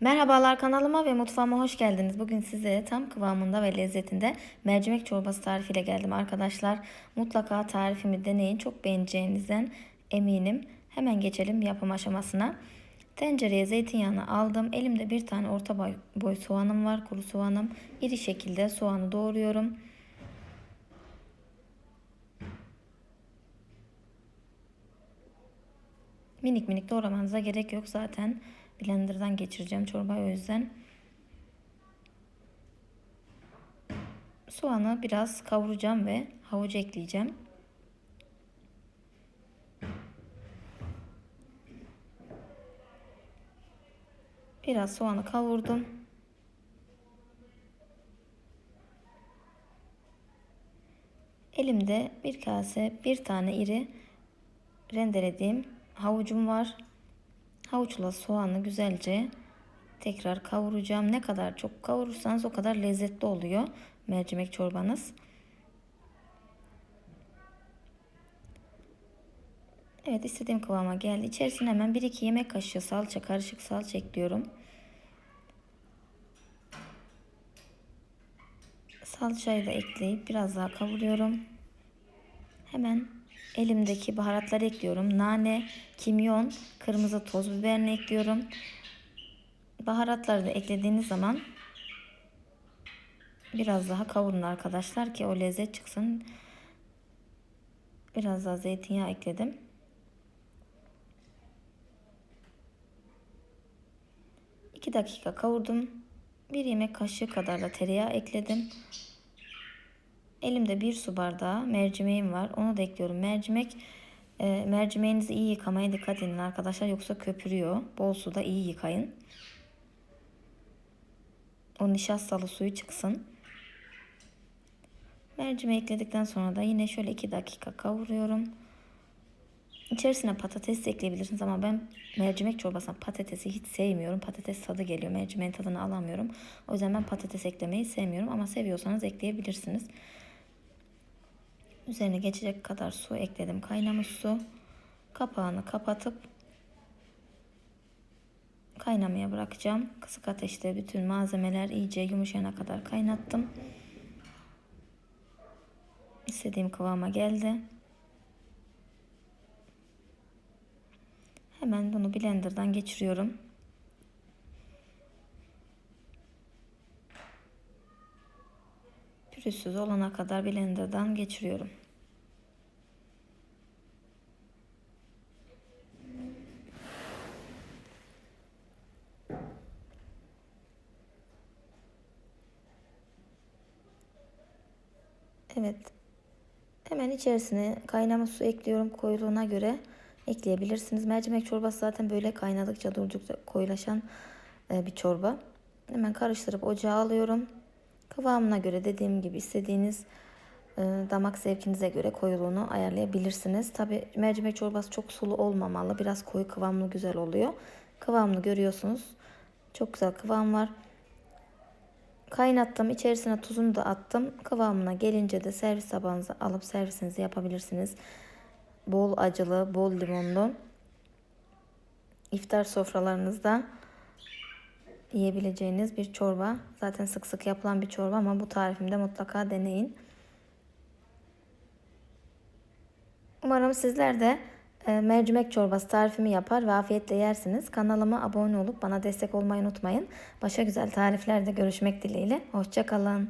Merhabalar kanalıma ve mutfağıma hoş geldiniz. Bugün size tam kıvamında ve lezzetinde mercimek çorbası tarifiyle geldim arkadaşlar. Mutlaka tarifimi deneyin. Çok beğeneceğinizden eminim. Hemen geçelim yapım aşamasına. Tencereye zeytinyağını aldım. Elimde bir tane orta boy, boy soğanım var. Kuru soğanım. İri şekilde soğanı doğruyorum. Minik minik doğramanıza gerek yok zaten. Blender'dan geçireceğim çorbayı o yüzden. Soğanı biraz kavuracağım ve havuç ekleyeceğim. Biraz soğanı kavurdum. Elimde bir kase bir tane iri rendelediğim havucum var. Havuçla soğanı güzelce tekrar kavuracağım. Ne kadar çok kavurursanız o kadar lezzetli oluyor mercimek çorbanız. Evet istediğim kıvama geldi. İçerisine hemen 1-2 yemek kaşığı salça, karışık salça ekliyorum. Salçayı da ekleyip biraz daha kavuruyorum. Hemen elimdeki baharatları ekliyorum. Nane, kimyon, kırmızı toz biberini ekliyorum. Baharatları da eklediğiniz zaman biraz daha kavurun arkadaşlar ki o lezzet çıksın. Biraz daha zeytinyağı ekledim. İki dakika kavurdum. Bir yemek kaşığı kadar da tereyağı ekledim. Elimde bir su bardağı mercimeğim var. Onu da ekliyorum. Mercimek e, mercimeğinizi iyi yıkamaya dikkat edin arkadaşlar. Yoksa köpürüyor. Bol suda iyi yıkayın. O nişastalı suyu çıksın. Mercimeği ekledikten sonra da yine şöyle 2 dakika kavuruyorum. İçerisine patates ekleyebilirsiniz ama ben mercimek çorbasına patatesi hiç sevmiyorum. Patates tadı geliyor. Mercimeğin tadını alamıyorum. O yüzden ben patates eklemeyi sevmiyorum ama seviyorsanız ekleyebilirsiniz. Üzerine geçecek kadar su ekledim. Kaynamış su. Kapağını kapatıp kaynamaya bırakacağım. Kısık ateşte bütün malzemeler iyice yumuşayana kadar kaynattım. İstediğim kıvama geldi. Hemen bunu blenderdan geçiriyorum. Pürüzsüz olana kadar blenderdan geçiriyorum. Evet. Hemen içerisine kaynama su ekliyorum koyuluğuna göre ekleyebilirsiniz. Mercimek çorbası zaten böyle kaynadıkça durdukça koyulaşan e, bir çorba. Hemen karıştırıp ocağa alıyorum. Kıvamına göre dediğim gibi istediğiniz e, damak zevkinize göre koyuluğunu ayarlayabilirsiniz. Tabi mercimek çorbası çok sulu olmamalı. Biraz koyu kıvamlı güzel oluyor. Kıvamını görüyorsunuz. Çok güzel kıvam var. Kaynattım. İçerisine tuzunu da attım. Kıvamına gelince de servis tabağınıza alıp servisinizi yapabilirsiniz. Bol acılı, bol limonlu. İftar sofralarınızda yiyebileceğiniz bir çorba. Zaten sık sık yapılan bir çorba ama bu tarifimde mutlaka deneyin. Umarım sizler de e, mercimek çorbası tarifimi yapar ve afiyetle yersiniz. Kanalıma abone olup bana destek olmayı unutmayın. Başka güzel tariflerde görüşmek dileğiyle. Hoşçakalın.